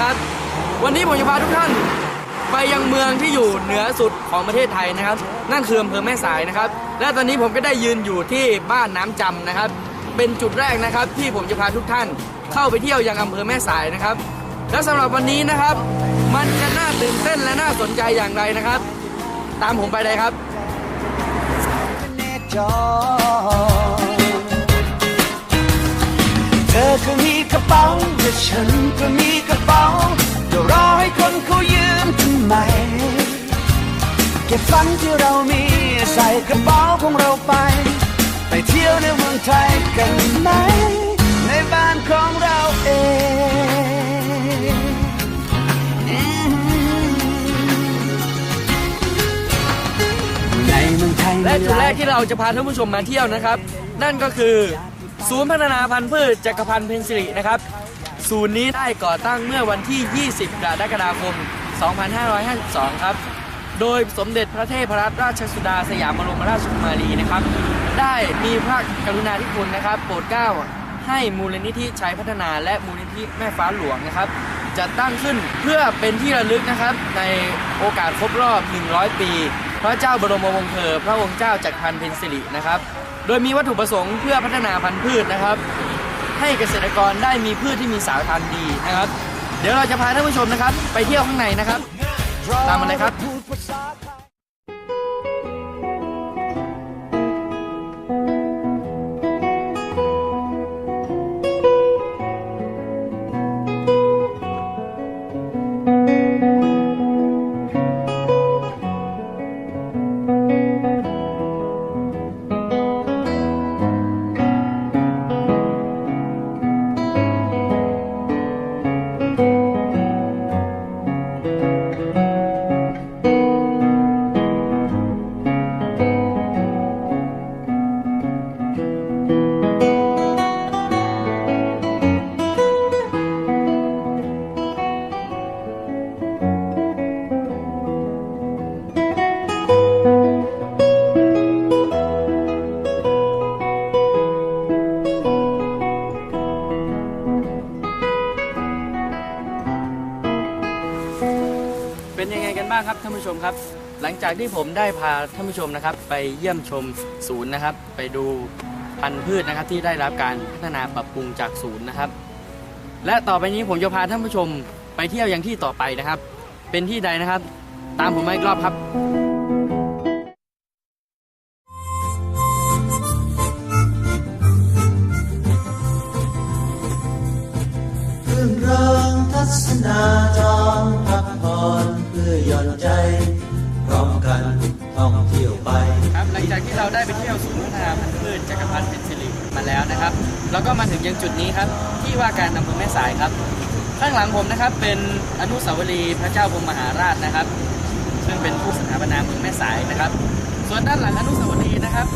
ครับ วันนี้ผมจะพาทุกท่าน ไปยังเมืองที่อยู่เหนือสุดของประเทศไทยนะครับ นั่นคืออำเภอแม่สายนะครับ และตอนนี้ผมก็ได้ยืนอยู่ที่บ้านน้ำจำนะครับ เป็นจุดแรกนะครับ ที่ผมจะพาทุกท่าน เข้าไปเที่ยวยังอำเภอแม่สายนะครับ และสำหรับวันนี้นะครับ มันจะน่าตื่นเต้นและน่าสนใจอย่างไรนะครับ ตามผมไปเลยครับเธอก็มีกระเป๋าและฉันก็มีกระเป๋า มทำไมเก็บฝันที่เรามีใส่กระเป๋าของเราไป ไปเที่ยวในเมืองไทยกันไหม ในบ้านของเราเองในเมืองไทยและจุดแรกที่เราจะพาท่านผู้ชมมาเที่ยวนะครับ นั่นก็คือ ศูนย์พัฒนาพันธุ์พืชจักรพันธ์เพนซิลินะครับ ศูนย์นี้ได้ก่อตั้งเมื่อวันที่ 20 กรกฎาคม 2552 ครับ โดยสมเด็จพระเทพรัตนราชสุดาสยามบรมราชกุมารีนะครับ ได้มีพระกรุณาธิคุณนะครับ โปรดเกล้าให้มูลนิธิชัยพัฒนาและมูลนิธิแม่ฟ้าหลวงนะครับจะตั้งขึ้นเพื่อเป็นที่ระลึกนะครับ ในโอกาสครบรอบ 100 ปี พระเจ้าบรมวงศ์เธอ พระองค์เจ้าจักรพันธ์เพนซิลินะครับ โดยมีวัตถุประสงค์เพื่อพัฒนาพันธุ์พืชนะครับ ให้เกษตรกรได้มีพืชที่มีสายพันธุ์ดีนะครับ เดี๋ยวเราจะพาท่านผู้ชมนะครับ ไปเที่ยวข้างในนะครับ ตามมาเลยครับ นบ้างครับท่านผู้ชมครับ หลังจากที่ผมได้พาท่านผู้ชมนะครับ ไปเยี่ยมชมศูนย์นะครับ ไปดูพันธุ์พืชนะครับ ที่ได้รับการพัฒนาปรับปรุงจากศูนย์นะครับ และต่อไปนี้ผมจะพาท่านผู้ชมไปเที่ยวยังที่ต่อไปนะครับ เป็นที่ใดนะครับ ตามผมมาอีกรอบครับ รื่นเริงทัศนาจรพักผ่อนเพื่อหย่อนใจ พร้อมกันท่องเที่ยวไปครับหลังจากที่เราได้ไปเที่ยวศูนย์พัฒนาพันธุ์พืชจักรพันธ์เป็นสิริมาแล้วนะครับเราก็มาถึงยังจุดนี้ครับที่ว่าการอำเภอแม่สายครับ ข้างหลังผมนะครับเป็นอนุสาวรีย์พระเจ้าพรมมหาราชนะครับ ซึ่งเป็นผู้สถาปนาเมืองแม่สายนะครับ ส่วนด้านหลังอนุสาวรีย์นะครับ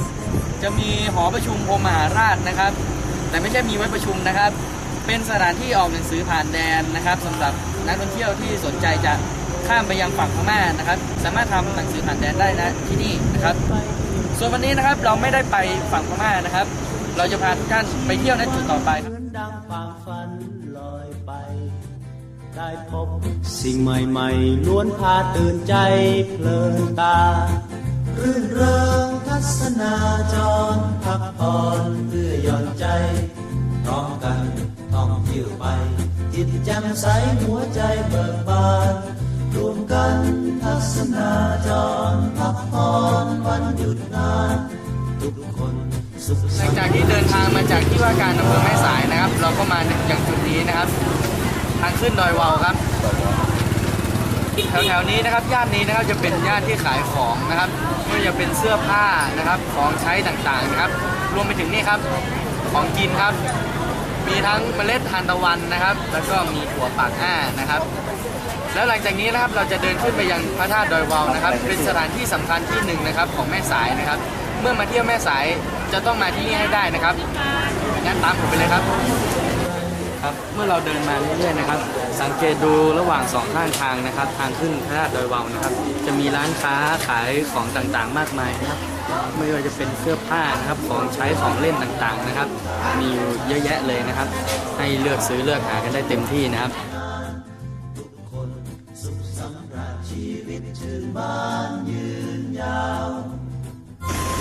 จะมีหอประชุมพรมมหาราชนะครับ แต่ไม่ใช่มีไว้ประชุมนะครับ เป็นสถานที่ออกหนังสือผ่านแดนนะครับสำหรับนักท่องเที่ยวที่สนใจจะข้ามไปยังฝั่งพม่านะครับ สามารถทำหนังสือผ่านแดนได้นะที่นี่นะครับ ส่วนวันนี้นะครับเราไม่ได้ไปฝั่งพม่านะครับ เราจะพาทุกท่านไปเที่ยวในจุดต่อไปครับดังความฝันลอยไปได้พบสิ่งใหม่ๆล้วนพาตื่นใจเพลินตา รื่นเริงทัศนาจรพักผ่อนเพื่อย่อนใจพร้อมกัน องเที่ยวไป จิตแจ่มใสหัวใจเบิกบานรวมกันทัศนาจรพักผ่อนวันหยุดงานทุกคนสุขหสัลังจากที่เดินทางมาจากที่ว่าการอำเภอแม่สายนะครับ เราก็มาอย่างจุดนี้นะครับ ทางขึ้นดอยวาวครับแถวๆนี้นะครับย่านนี้นะครับจะเป็นย่านที่ขายของนะครับไม่ว่าจะเป็นเสื้อผ้านะครับของใช้ต่างๆนะครับ รวมไปถึงนี่ครับของกินครับ มีทั้งเมล็ดทานตะวันนะครับ แล้วก็มีถั่วปากอ้านะครับ แล้วหลังจากนี้นะครับเราจะเดินขึ้นไปยังพระธาตุดอยวาวนะครับ เป็นสถานที่สำคัญที่หนึ่งนะครับของแม่สายนะครับ เมื่อมาเที่ยวแม่สายจะต้องมาที่นี่ให้ได้นะครับงั้นตามผมไปเลยครับครับเมื่อเราเดินมาเรื่อยๆนะครับ สังเกตดูระหว่างสองข้างทางนะครับ ทางขึ้นพระธาตุดอยวาวนะครับ จะมีร้านค้าขายของต่างๆ มากมายนะครับ ไม่ว่าจะเป็นเสื้อผ้านะครับของใช้ของเล่นต่างๆนะครับ มีอยู่เยอะแยะเลยนะครับ ให้เลือกซื้อเลือกหากันได้เต็มที่นะครับ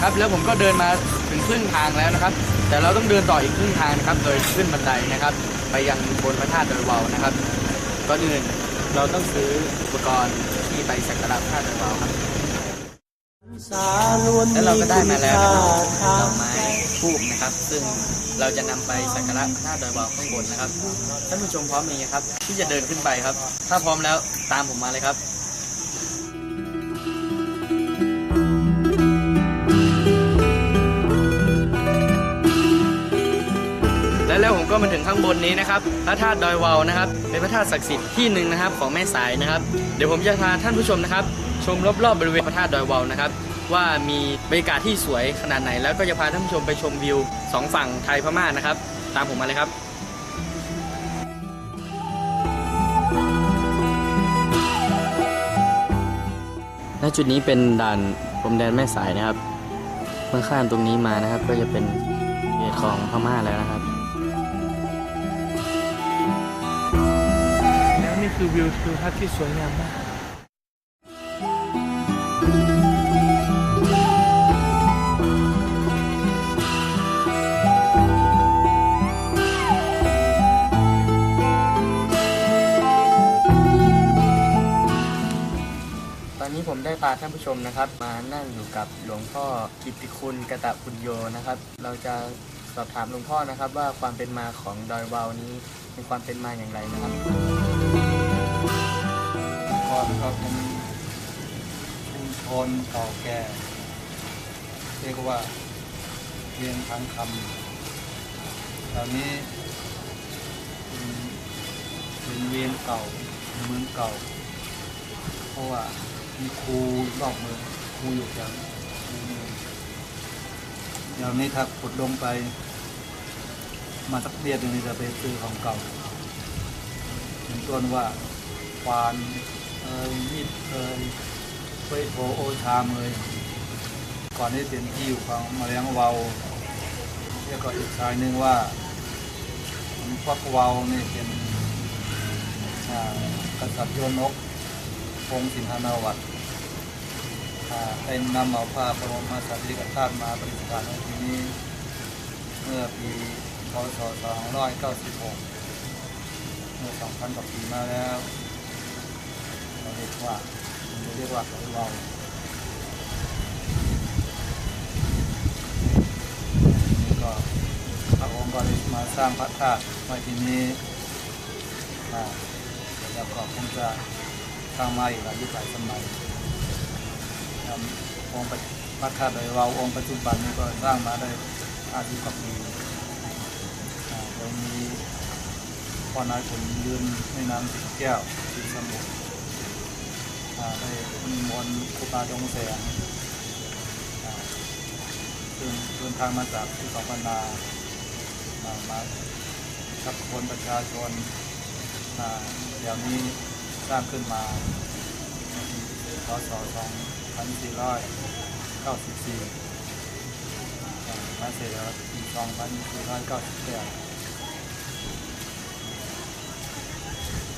ครับแล้วผมก็เดินมาถึงครึ่งทางแล้วนะครับ แต่เราต้องเดินต่ออีกครึ่งทางนะครับ โดยขึ้นบันไดนะครับ ไปยังบนพระธาตุดอยวาวนะครับก่อนอื่นเราต้องซื้ออุปกรณ์ที่ไปสักการะพระธาตุดอยวาวครับ แล้วเราก็ได้มาแล้วนะครับดอกไม้ทูบนะครับ ซึ่งเราจะนำไปสักการะพระธาตุดอยวาวข้างบนนะครับท่านผู้ชมพร้อมไหมครับ ที่จะเดินขึ้นไปครับ ถ้าพร้อมแล้วตามผมมาเลยครับและแล้วผมก็มาถึงข้างบนนี้นะครับ พระธาตุดอยวาวนะครับ เป็นพระธาตุศักดิ์สิทธิ์ที่หนึ่งนะครับ ของแม่สายนะครับ เดี๋ยวผมจะพาท่านผู้ชมนะครับ ชมรอบๆบริเวณพระธาตุดอยวาวนะครับ ว่ามีบรรยากาศที่สวยขนาดไหน แล้วก็จะพาท่านผู้ชมไปชมวิวสองฝั่งไทยพม่านะครับ ตามผมมาเลยครับณจุดนี้เป็นด่านพรมแดนแม่สายนะครับ เมื่อข้ามตรงนี้มานะครับ ก็จะเป็นเขตของพม่าแล้วนะครับ แล้วนี่คือวิวทิวทัศน์ที่สวยงามมากาท่านผู้ชมนะครับ มานั่งอยู่กับหลวงพ่อกิติคุณกะตะปุญโยนะครับ เราจะสอบถามหลวงพ่อนะครับ ว่าความเป็นมาของดอยวาวนี้มีความเป็นมาอย่างไรนะครับก่อนก็เป็นชุมชนเก่าแก่ เรียกว่าเรียนทางคำตอนนี้เป็นเป็นเวียนเก่าเมืองเก่า เพราะว่า มีครูรอบเมืองครูอยู่อย่างในเมืองเดี๋ยวนี้ถ้าขุดลงไป มาสักเดียดหนึงจะไปซื้อของเก่าถึงต้นว่าควานเอ่ยมีดเอ่ยเฟยโถโอชามเอ่ยก่อนที่เป็นที่อยู่ของมแมลงเวาแล้วก็อีกสายหนึ่งว่าพวกเวานี่เป็นกษัตริย์โยนกองค์สินหานาวัตร เป็นนำเอาผ้าพระบรมสารีริกธาตุมาประดิษฐานไว้ที่นี้ เมื่อปีพศ2596 เมื่อสองพันกว่าปีมาแล้วเราเรียกว่าเราเรียกว่าของเราก็พระองค์ก็ได้มาสร้างพระธาตุไว้ที่นี้แล้วก็คงจะสร้างมาอีกหลายยุคหลายสมัย ครับองค์ปัจพระธาตุโดยเราองค์ปัจจุบันนี้ก็สร้างมาได้อาสิบกว่าปีอ่าโดยมีพ่อนายผมยืนในน้ำสิแก้วสิสมุทรได้นิมนต์ครูบาดงแสงเดินทางมาจากที่สองพันนามามาชักคนประชาชนอ่าเดี๋ยวนี้สร้างขึ้นมาในปี พันสี่ร้อยเก้าสิบสี่มาเสร็จแล้วปีสองพันสี่ร้อยเก้าสิบแปด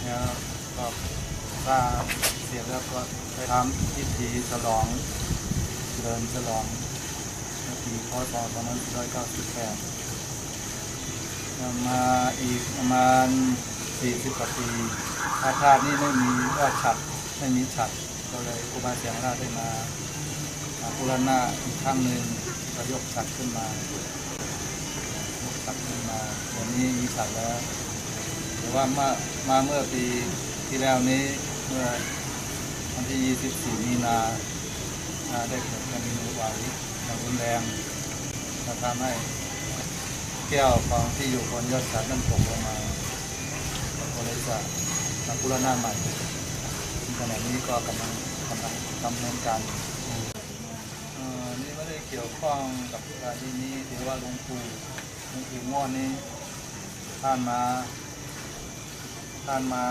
แล้วก็ถ้าเสร็จแล้วก็ไปทำพิธีฉลองเดินฉลองปีพศ2498มาอีกประมาณสี่สิบกว่าปีอาคารนี้ไม่มีว่าฉัดไม่มีฉัด ก็เลยครูบาเสียงราชได้มาอ่าบูรณะอีกครั้งหนึ่งก็ยกฉัดขึ้นมายกฉัดขึ้นมาเดี๋ยวนี้มีฉัดแล้วหรือว่ามามาเมื่อปีที่แล้วนี้เมื่อวันที่ 24 มีนาได้เกิดแผ่นดินไหวอย่างรุนแรงและทำให้แก้วของที่อยู่บนยอดฉันนั้นตกลงมาก็เลยจะทำพุรณาใหม่ขณะนี้ก็กำลัง ดำเนินการอยู่เอ่อนี่ไม่ได้เกี่ยวข้องกับการที่นี้ถือว่าหลวงปู่หลวงปู่ม่อนนี้ท่านมาท่านมา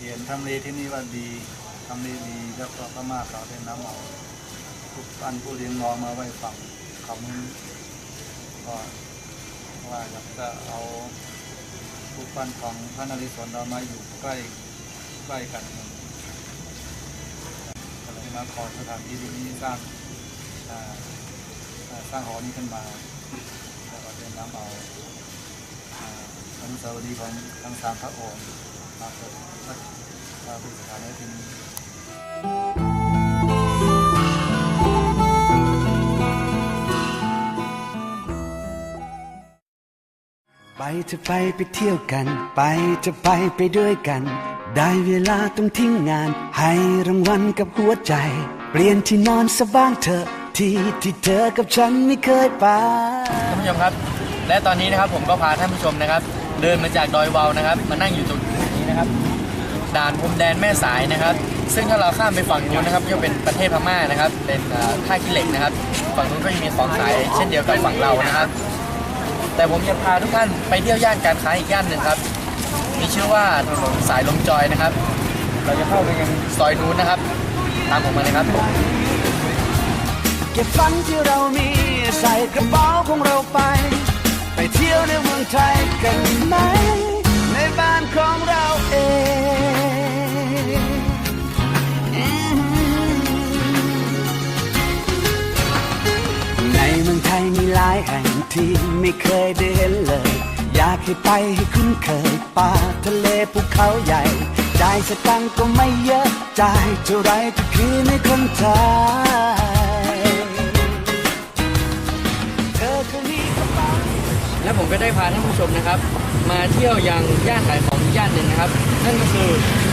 เห็นทำเลที่นี่ว่าดีทำเลดีแล้วก็พม่าเขาได้น้ำเอาทุกอันผู้เลี้ยงน้องมาไว้ฝั่งเขามึงก็ว่าอยากจะเอาทุกปันของพระนริศวรเรามาอยู่ใกล้ใกล้กัน มาขอสถานที่ที่นี้สร้างสร้างหอนี้ขึ้นมาแล้วก็เป็นน้ำเอาอนุสาวรีย์ของทั้งสามพระองค์มาเปิดมาเป็นสถานที่นี้ไปจะไปไปเที่ยวกัน ไปจะไปไปด้วยกัน ได้เวลาต้องทิ้งงาน ให้รางวัลกับหัวใจ เปลี่ยนที่นอนสบ้างเถอะที่ที่เธอกับฉันไม่เคยไปท่านผู้ชมครับ และตอนนี้นะครับผมก็พาท่านผู้ชมนะครับ เดินมาจากดอยวาวนะครับ มานั่งอยู่ตรงนี้นะครับ ด่านพรมแดนแม่สายนะครับ ซึ่งถ้าเราข้ามไปฝั่งนู้นนะครับก็เป็นประเทศพม่านะครับ เป็นเอ่อท่าขี้เหล็กนะครับ ฝั่งนู้นก็จะมีของขายเช่นเดียวกับฝั่งเรานะครับ แต่ผมจะพาทุกท่านไปเที่ยวย่านการค้าอีกย่านหนึ่งครับ มีชื่อว่าถนนสายลมจอยนะครับ เราจะเข้าไปยังซอยนู้นนะครับ ตามผมมาเลยครับ เก็บฝันที่เรามีใส่กระเป๋าของเราไป ไปเที่ยวในเมืองไทยกันไหม ในบ้านของเราเองในเมืองไทยมีหลายแห่งที่ไม่เคยได้เห็นเลย อยากให้ไปให้คุ้นเคยป่าทะเลภูเขาใหญ่ จ่ายสตังก็ไม่เยอะ จ่ายเท่าไรก็คือในคนไทยเธอคนนี้กระเป๋าและผมก็ได้พาท่านผู้ชมนะครับ มาเที่ยวยังย่านขายของย่านหนึ่งนะครับ นั่นก็คือ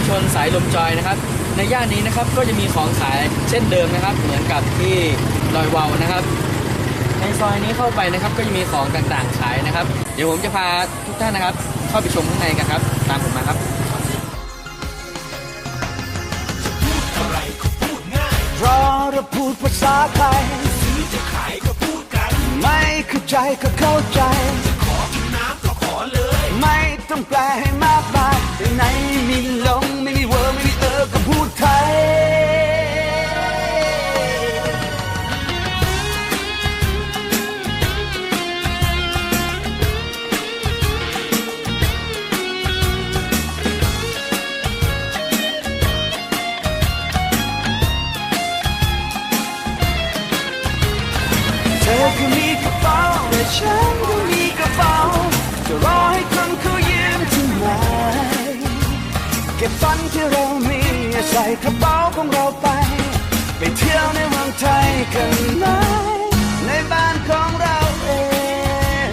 ชนสายลมจอยนะครับ ในย่านนี้นะครับก็จะมีของขายเช่นเดิมนะครับ เหมือนกับที่ดอยวาวนะครับ ซอยนี้เข้าไปนะครับก็จะมีของต่างๆขายนะครับ เดี๋ยวผมจะพาทุกท่านนะครับ เข้าไปชมข้างในกันครับ ตามผมมาครับเพราะเราพูดภาษาไทยซื้อจะขายก็พูดกัน ไม่เข้าใจก็เข้าใจจะขอกินน้ำก็ขอเลย ไม่ต้องแปลให้มากมายแต่ไหนไม่มีลงไม่มีเวอร์ไม่มีเออก็พูดไทย ก็บฝันที่เรามีใส่กระเป๋าของเราไป ไปเที่ยวในเมืองไทยกันไหมในบ้านของเราเอง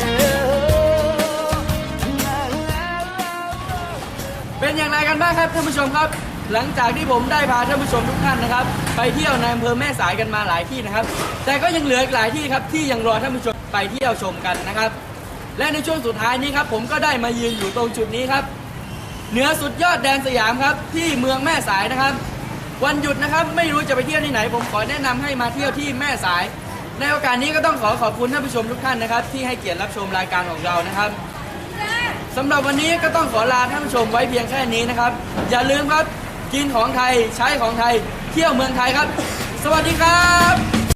เป็นอย่างไรกันบ้างครับท่านผู้ชมครับ หลังจากที่ผมได้พาท่านผู้ชมทุกท่านนะครับ ไปเที่ยวในอำเภอแม่สายกันมาหลายที่นะครับ แต่ก็ยังเหลืออีกหลายที่ครับที่ยังรอท่านผู้ชมไปเที่ยวชมกันนะครับ และในช่วงสุดท้ายนี้ครับผมก็ได้มายืนอยู่ตรงจุดนี้ครับ เหนือสุดยอดแดนสยามครับ ที่เมืองแม่สายนะครับ วันหยุดนะครับไม่รู้จะไปเที่ยวที่ไหน ผมขอแนะนำให้มาเที่ยวที่แม่สาย ในโอกาสนี้ก็ต้องขอขอบคุณท่านผู้ชมทุกท่านนะครับ ที่ให้เกียรติรับชมรายการของเรานะครับสำหรับวันนี้ก็ต้องขอลาท่านผู้ชมไว้เพียงแค่นี้นะครับ อย่าลืมครับกินของไทยใช้ของไทย เที่ยวเมืองไทยครับ สวัสดีครับ